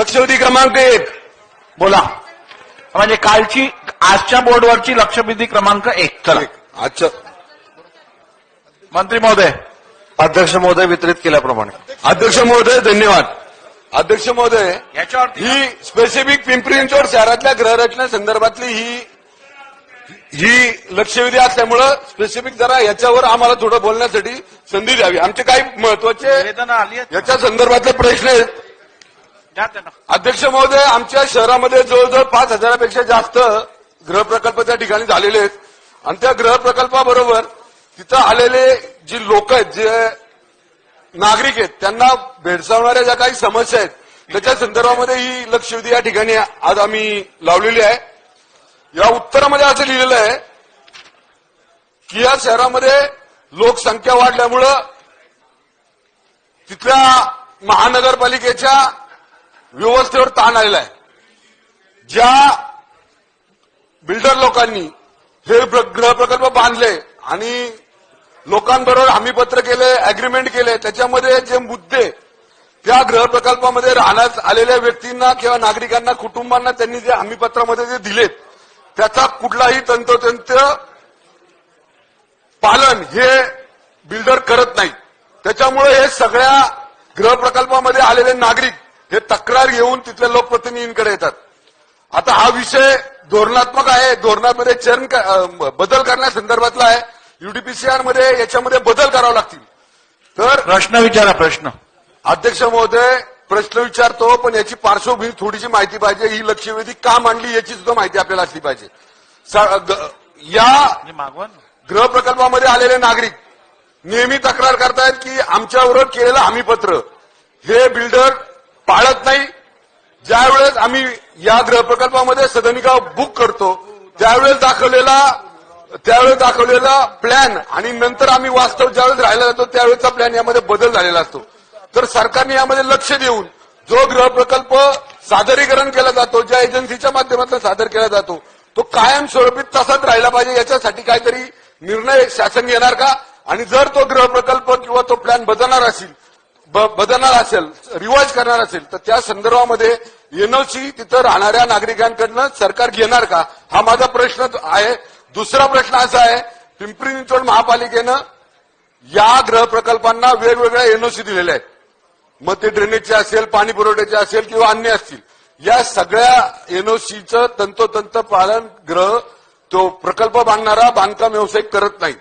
लक्षवेधी क्रमांक एक. बोला. म्हणजे कालची आजच्या बोर्डवरची लक्षवेधी क्रमांक एक. चला. अच्छा मंत्री महोदय. अध्यक्ष महोदय वितरित केल्याप्रमाणे. अध्यक्ष महोदय धन्यवाद. अध्यक्ष महोदय याच्यावरती ही स्पेसिफिक पिंपरी चिंचवड शहरातल्या गृहरचने संदर्भातली ही ही लक्षवेधी असल्यामुळं स्पेसिफिक जरा याच्यावर आम्हाला थोडं बोलण्यासाठी संधी द्यावी. आमचे काही महत्त्वाचे. याच्या संदर्भातले प्रश्न आहेत. अध्यक्ष महोदय आमच्या शहरामध्ये जवळजवळ पाच हजारापेक्षा जास्त गृहप्रकल्प त्या ठिकाणी झालेले आहेत. आणि त्या गृहप्रकल्पाबरोबर तिथं आलेले जी लोक आहेत जे नागरिक आहेत त्यांना भेडसावणाऱ्या ज्या काही समस्या आहेत त्याच्या संदर्भामध्ये ही लक्षवेधी या ठिकाणी आज आम्ही लावलेली आहे. या उत्तरामध्ये असं लिहिलेलं आहे की या शहरामध्ये लोकसंख्या वाढल्यामुळं तिथल्या महानगरपालिकेच्या व्यवस्थेवर ताण आलेला आहे ज्या बिल्डर लोकांनी हे प्र- गृहप्रकल्प बांधले आणि लोकांबरोबर हमीपत्र केले अग्रीमेंट केले त्याच्यामध्ये जे मुद्दे त्या गृहप्रकल्पामध्ये राहण्यास आलेल्या व्यक्तींना किंवा नागरिकांना कुटुंबांना त्यांनी जे हमीपत्रामध्ये जे दिलेत त्याचा कुठलाही तंतोतंत पालन हे बिल्डर करत नाही त्याच्यामुळे हे सगळ्या गृहप्रकल्पामध्ये आलेले नागरिक हे तक्रार घेऊन तिथल्या लोकप्रतिनिधींकडे येतात. आता हा विषय धोरणात्मक आहे. धोरणामध्ये चरण बदल करण्यासंदर्भातला आहे. युडीपीसीआरमध्ये याच्यामध्ये बदल करावे लागतील. तर प्रश्न विचारा प्रश्न. अध्यक्ष महोदय प्रश्न विचारतो पण याची पार्श्वभूमी थोडीशी माहिती पाहिजे. ही लक्षवेधी का मांडली याची सुद्धा माहिती आपल्याला असली पाहिजे. या. गृहप्रकल्पामध्ये आलेले नागरिक नेहमी तक्रार करतायत की आमच्याबरोबर केलेलं हमीपत्र हे बिल्डर पाळत नाही. ज्यावेळेस आम्ही या गृहप्रकल्पामध्ये सदनिका बुक करतो त्यावेळेस दाखवलेला त्यावेळेस दाखवलेला प्लॅन आणि नंतर आम्ही वास्तव ज्यावेळेस राहिला जातो त्यावेळेचा प्लॅन यामध्ये बदल झालेला असतो. तर सरकारने यामध्ये लक्ष देऊन जो गृहप्रकल्प सादरीकरण केला जातो ज्या एजन्सीच्या माध्यमातून सादर केला जातो तो कायमस्वरूपी तसाच राहिला पाहिजे. याच्यासाठी काहीतरी निर्णय शासन घेणार का? आणि जर तो गृहप्रकल्प किंवा तो प्लॅन बदलणार असेल बदलणार असेल रिवाईज करणार असेल तर त्या संदर्भामध्ये एनओसी तिथं राहणाऱ्या नागरिकांकडनं सरकार घेणार का? हा माझा प्रश्न आहे. दुसरा प्रश्न असा आहे पिंपरी चिंचवड महापालिकेनं या गृह प्रकल्पांना वेगवेगळ्या एनओसी दिलेल्या आहेत. मग ते ड्रेनेजचे असेल पाणी पुरवठ्याचे असेल किंवा अन्य असतील. या सगळ्या एनओसीचं तंतोतंत पालन ग्रह तो प्रकल्प बांधणारा बांधकाम व्यावसायिक करत नाही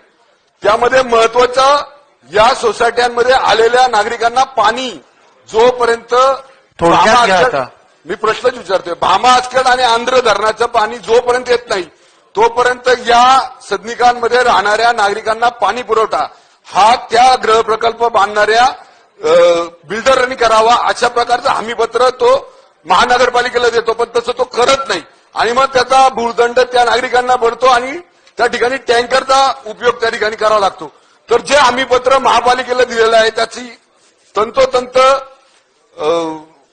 त्यामध्ये महत्वाचं या सोसायट्यांमध्ये आलेल्या नागरिकांना पाणी जोपर्यंत. मी प्रश्नच विचारतोय. भामा आचखेड आणि आंध्र धरणाचं पाणी जोपर्यंत येत नाही तोपर्यंत या सदनिकांमध्ये राहणाऱ्या नागरिकांना पाणी पुरवठा हा त्या गृह प्रकल्प बांधणाऱ्या बिल्डरांनी करावा अशा प्रकारचं हमीपत्र तो महानगरपालिकेला देतो पण तसं तो करत नाही. आणि मग त्याचा भूर्दंड त्या नागरिकांना पडतो आणि त्या ठिकाणी टँकरचा उपयोग त्या ठिकाणी करावा लागतो. तर जे हमीपत्र महापालिकेला दिलेलं आहे त्याची तंतोतंत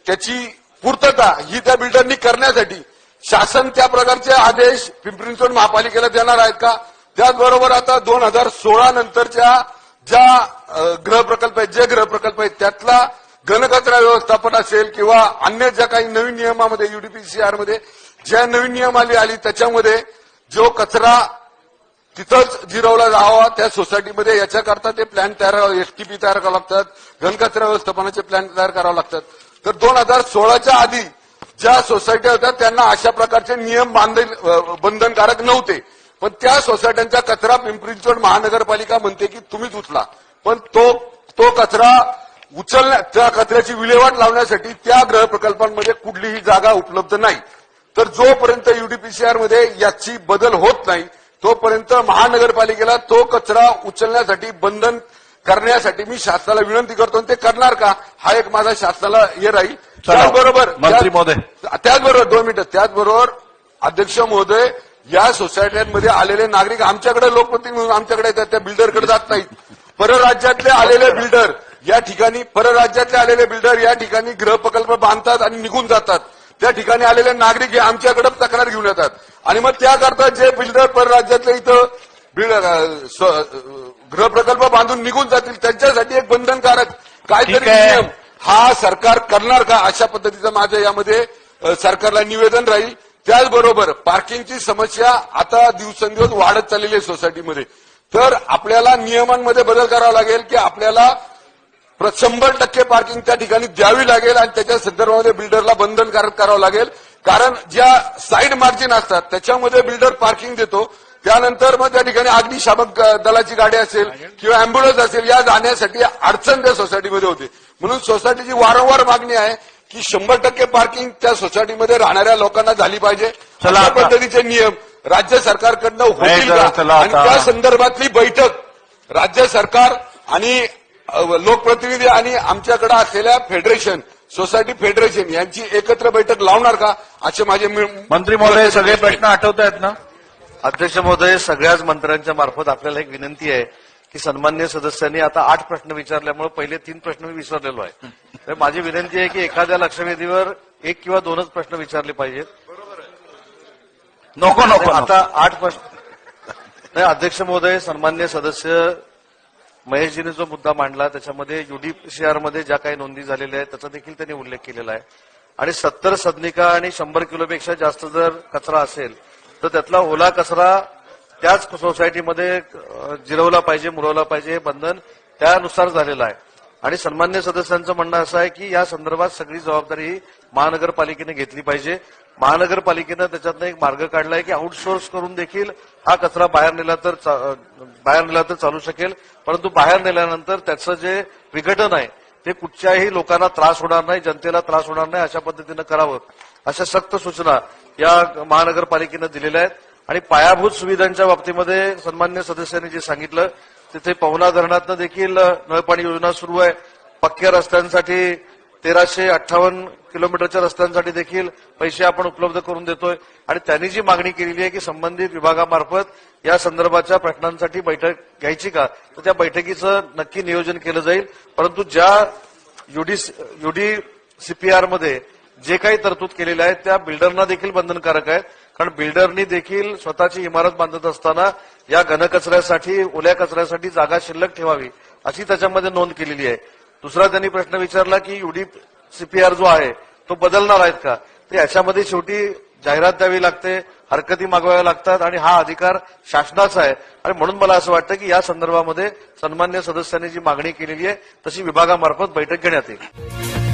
त्याची पूर्तता ही त्या बिल्डरनी करण्यासाठी शासन त्या प्रकारचे आदेश पिंपरी चिंचवड महापालिकेला देणार आहेत का? त्याचबरोबर आता दोन हजार सोळा नंतरच्या ज्या अ, गृह प्रकल्प आहेत जे गृह प्रकल्प आहेत त्यातला घनकचरा व्यवस्थापन असेल किंवा अन्य ज्या काही नवीन नियमामध्ये युडीपीसीआरमध्ये ज्या नवीन नियम आली आली त्याच्यामध्ये जो कचरा तिथंच जिरवला जावा त्या सोसायटीमध्ये याच्याकरता ते प्लॅन तयार एसटीपी तयार करावं लागतात. घनकचरा व्यवस्थापनाचे प्लॅन तयार करावे लागतात. तर दोन हजार सोळाच्या आधी ज्या सोसायट्या होत्या त्यांना अशा प्रकारचे नियम बांधील बंधनकारक नव्हते. पण त्या सोसायट्यांचा कचरा पिंपरी चिंचवड महानगरपालिका म्हणते की तुम्हीच उचला. पण तो तो कचरा उचलण्या त्या कचऱ्याची विल्हेवाट लावण्यासाठी त्या ग्रह प्रकल्पांमध्ये कुठलीही जागा उपलब्ध नाही. तर जोपर्यंत युडीपीसीआरमध्ये याची बदल होत नाही तोपर्यंत महानगरपालिकेला तो कचरा उचलण्यासाठी बंधन करण्यासाठी मी शासनाला विनंती करतो. ते करणार का? हा एक माझा शासनाला हे राहील. त्याचबरोबर मंत्री महोदय. त्याचबरोबर दोन मिनिटं. त्याचबरोबर अध्यक्ष महोदय या सोसायट्यांमध्ये आलेले नागरिक आमच्याकडे लोकप्रतिनिधी म्हणून आमच्याकडे येतात. त्या बिल्डरकडे जात नाहीत. परराज्यातले आलेले बिल्डर या ठिकाणी परराज्यातले आलेले बिल्डर या ठिकाणी गृह प्रकल्प बांधतात आणि निघून जातात. त्या ठिकाणी आलेले नागरिक हे आमच्याकडे तक्रार घेऊन येतात. आणि मग त्याकरता जे बिल्डर परराज्यातले इथं बिल्ड- अं, स्व- अं, गृह प्रकल्प बांधून निघून जातील त्यांच्यासाठी एक बंधनकारक काहीतरी. नियम. हा सरकार करणार का अशा पद्धतीचं माझं यामध्ये सरकारला निवेदन राहील. त्याचबरोबर पार्किंगची समस्या आता दिवसेंदिवस वाढत चाललेली आहे सोसायटीमध्ये. तर आपल्याला नियमांमध्ये बदल करावा लागेल की आपल्याला शंभर टक्के पार्किंग त्या ठिकाणी द्यावी लागेल आणि त्याच्या संदर्भामध्ये बिल्डरला बंधनकारक करावं लागेल. कारण ज्या साईड मार्जिन असतात त्याच्यामध्ये बिल्डर पार्किंग देतो. त्यानंतर मग त्या ठिकाणी अग्निशामक दलाची गाडी असेल किंवा अँब्युलन्स असेल या जाण्यासाठी अडचण त्या सोसायटीमध्ये होते. म्हणून सोसायटीची वारंवार मागणी आहे की शंभर टक्के पार्किंग त्या सोसायटीमध्ये राहणाऱ्या लोकांना झाली पाहिजे. अशा. पद्धतीचे नियम राज्य सरकारकडनं चला आणि. त्या संदर्भातली बैठक राज्य सरकार आणि लोकप्रतिनिधी आणि आमच्याकडे असलेल्या फेडरेशन सोसायटी फेडरेशन यांची एकत्र बैठक लावणार का? असे माझे मंत्री महोदय सगळे प्रश्न आठवत आहेत ना? अध्यक्ष महोदय सगळ्याच मंत्र्यांच्या मार्फत आपल्याला एक विनंती आहे की सन्मान्य सदस्यांनी आता आठ प्रश्न विचारल्यामुळे पहिले तीन प्रश्न मी विसरलेलो आहे. तर माझी विनंती आहे की एखाद्या लक्षवेधीवर एक किंवा दोनच प्रश्न विचारले पाहिजेत. नको नको नको. आता आठ प्रश्न नाही अध्यक्ष महोदय सन्मान्य सदस्य महेशजीने जो मुद्दा मांडला त्याच्यामध्ये युडीसीआरमध्ये ज्या काही नोंदी झालेल्या आहेत त्याचा देखील त्यांनी उल्लेख केलेला आहे. आणि सत्तर सदनिका आणि शंभर किलोपेक्षा जास्त जर कचरा असेल तर त्यातला ओला कचरा त्याच सोसायटीमध्ये जिरवला पाहिजे मुरवला पाहिजे हे बंधन त्यानुसार झालेलं आहे. आणि सन्मान्य सदस्यांचं म्हणणं असं आहे की या संदर्भात सगळी जबाबदारी ही महानगरपालिकेने घेतली पाहिजे. महानगरपालिकेनं त्याच्यातनं एक मार्ग काढलाय की आउटसोर्स करून देखील हा कचरा बाहेर नेला तर बाहेर नेला तर चालू शकेल. परंतु बाहेर नेल्यानंतर त्याचं जे विघटन आहे ते कुठच्याही लोकांना त्रास होणार नाही जनतेला त्रास होणार नाही अशा पद्धतीनं करावं. अशा सक्त सूचना या महानगरपालिकेनं दिलेल्या आहेत. आणि पायाभूत सुविधांच्या बाबतीमध्ये सन्मान्य सदस्यांनी जे सांगितलं तिथे पवना धरणातनं देखील नळपाणी योजना सुरू आहे. पक्क्या रस्त्यांसाठी तेराशे अठ्ठावन्न किलोमीटरच्या रस्त्यांसाठी देखील पैसे आपण उपलब्ध करून देतोय. आणि त्यांनी जी मागणी केलेली आहे की संबंधित विभागामार्फत या संदर्भाच्या प्रश्नांसाठी बैठक घ्यायची का तर त्या बैठकीचं नक्की नियोजन केलं जाईल. परंतु ज्या युडी युडी सीपीआरमध्ये जे काही तरतूद केलेल्या आहेत त्या बिल्डरना देखील बंधनकारक आहेत. कारण बिल्डरनी देखील स्वतःची इमारत बांधत असताना या घनकचऱ्यासाठी ओल्या कचऱ्यासाठी जागा शिल्लक ठेवावी अशी त्याच्यामध्ये नोंद केलेली आहे. दुसरा त्यांनी प्रश्न विचारला की युडी सीपीआर जो आहे तो बदलणार आहेत का? तर याच्यामध्ये शेवटी जाहिरात द्यावी लागते हरकती मागवाव्या लागतात आणि हा अधिकार शासनाचा आहे. आणि म्हणून मला असं वाटतं की या संदर्भामध्ये सन्मान्य सदस्यांनी जी मागणी केलेली आहे तशी विभागामार्फत बैठक घेण्यात येईल.